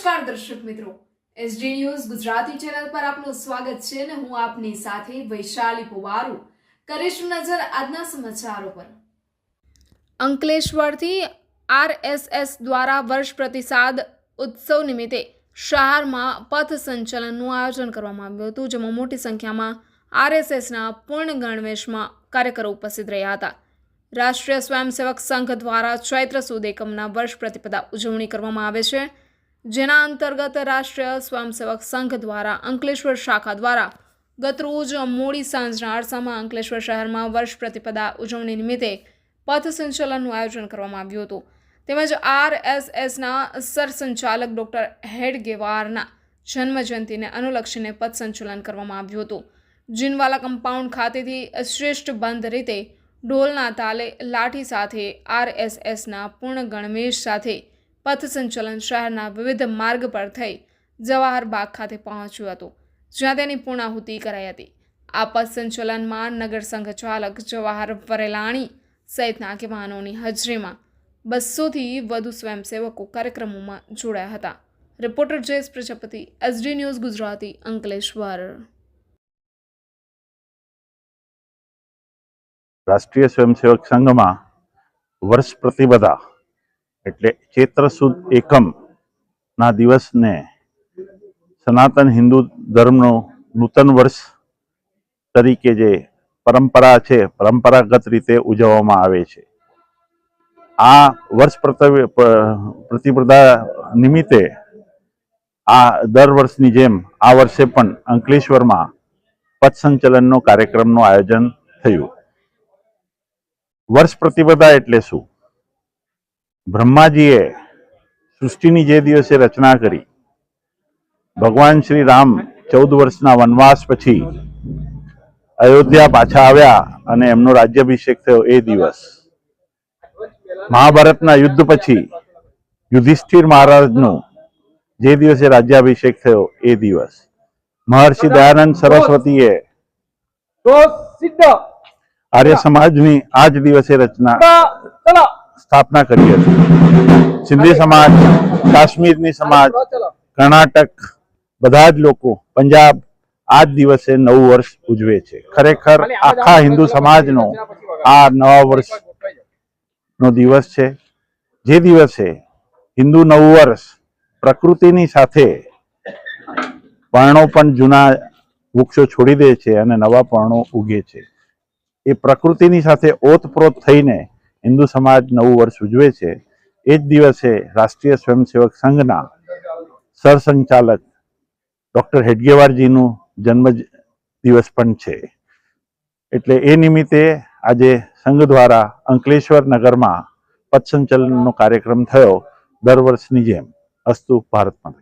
નમસ્કાર દર્શક મિત્રો. એસડી ન્યૂઝ ગુજરાતી ચેનલ પર આપનું સ્વાગત છે અને હું આપની સાથે વૈશાલી પુવારુ. કરીશું નજર આજના સમાચારો પર. અંકલેશ્વરથી આરએસએસ દ્વારા વર્ષ પ્રતિસાદ ઉત્સવ નિમિત્તે શહેરમાં પથ સંચલનનું આયોજન કરવામાં આવ્યું હતું, જેમાં મોટી સંખ્યામાં આરએસએસના પૂર્ણ ગણવેશમાં કાર્યકરો ઉપસ્થિત રહ્યા હતા. રાષ્ટ્રીય સ્વયંસેવક સંઘ દ્વારા ચૈત્ર સુદ એકમના વર્ષ પ્રતિપદા ઉજવણી કરવામાં આવે છે. જેના અંતર્ગત રાષ્ટ્રીય સ્વયંસેવક સંઘ દ્વારા, અંકલેશ્વર શાખા દ્વારા ગતરોજ મોડી સાંજના અરસામાં અંકલેશ્વર શહેરમાં વર્ષ પ્રતિપદા ઉજવણી નિમિત્તે પથ સંચલનનું આયોજન કરવામાં આવ્યું હતું. તેમજ આરએસએસના સરસંચાલક ડૉક્ટર હેડગેવારના જન્મજયંતિને અનુલક્ષીને પથ સંચલન કરવામાં આવ્યું હતું. જીનવાલા કમ્પાઉન્ડ ખાતેથી શ્રેષ્ઠ બંધ રીતે ઢોલના તાલે લાઠી સાથે આરએસએસના પૂર્ણ ગણવેશ સાથે પથ સંચલન શહેરના વિવિધ માર્ગ પર થઈ જવાહર બાગ ખાતે પહોંચ્યું હતું, જ્યાં તેની પૂર્ણાહુતિ કરાઈ હતી. આ પથ સંચલનમાં નગર સંઘ ચાલક જવાહર વરેલાણી સહિતના આગેવાનોની હાજરીમાં બસોથી વધુ સ્વયંસેવકો કાર્યક્રમોમાં જોડાયા હતા. Reporter Jayesh Prajapati SD news Gujarati, Ankleshwar. રાષ્ટ્રીય સ્વયંસેવક સંઘમાં વર્ષ પ્રતિબદ્ધા એટલે ચૈત્ર સુદ એકમ ના દિવસને સનાતન હિન્દુ ધર્મનો નૂતન વર્ષ તરીકે જે પરંપરા છે, પરંપરાગત રીતે ઉજવવામાં આવે છે. આ વર્ષ પ્રતિપ્રદા નિમિત્તે આ દર વર્ષની જેમ આ વર્ષે પણ અંકલેશ્વરમાં પથ સંચલનનો કાર્યક્રમનું આયોજન થયું. વર્ષ પ્રતિપદા એટલે શું? બ્રહ્માજીએ સૃષ્ટિની જે દિવસે રચના કરી ભગવાન શ્રી રામ ચૌદ વર્ષના વનવાસ પછી અયોધ્યા પાછા આવ્યા અને એમનો રાજ્યાભિષેક થયો એ દિવસ. મહાભારતના યુદ્ધ પછી યુધિષ્ઠિર મહારાજનું જે દિવસે રાજ્યાભિષેક થયો એ દિવસ. મહર્ષિ દયાનંદ સરસ્વતીએ આર્ય સમાજની આ જ દિવસે રચના સ્થાપના કરી હતી. સિંધી સમાજ કાશ્મીરની સમાજ કર્ણાટક બધા જ લોકો પંજાબ આ જ દિવસે નવું વર્ષ ઉજવે છે. ખરેખર આખા હિન્દુ સમાજનો આ નવા વર્ષનો દિવસ છે. જે દિવસે હિન્દુ નવું વર્ષ પ્રકૃતિની સાથે પર્ણો પણ જૂના વૃક્ષો છોડી દે છે અને નવા પર્ણો ઉગે છે. એ પ્રકૃતિની સાથે ઓતપ્રોત થઈને હિન્દુ સમાજ નવું વર્ષ ઉજવે છે, એ જ દિવસે રાષ્ટ્રીય સ્વયંસેવક સંઘના સરસંચાલક ડૉક્ટર હેડગેવારજીનું જન્મ દિવસ પણ છે. એટલે એ નિમિત્તે આજે સંઘ દ્વારા અંકલેશ્વર નગરમાં પથસંચલનનો કાર્યક્રમ થયો, દર વર્ષની જેમ. અસ્તુ ભારત માતા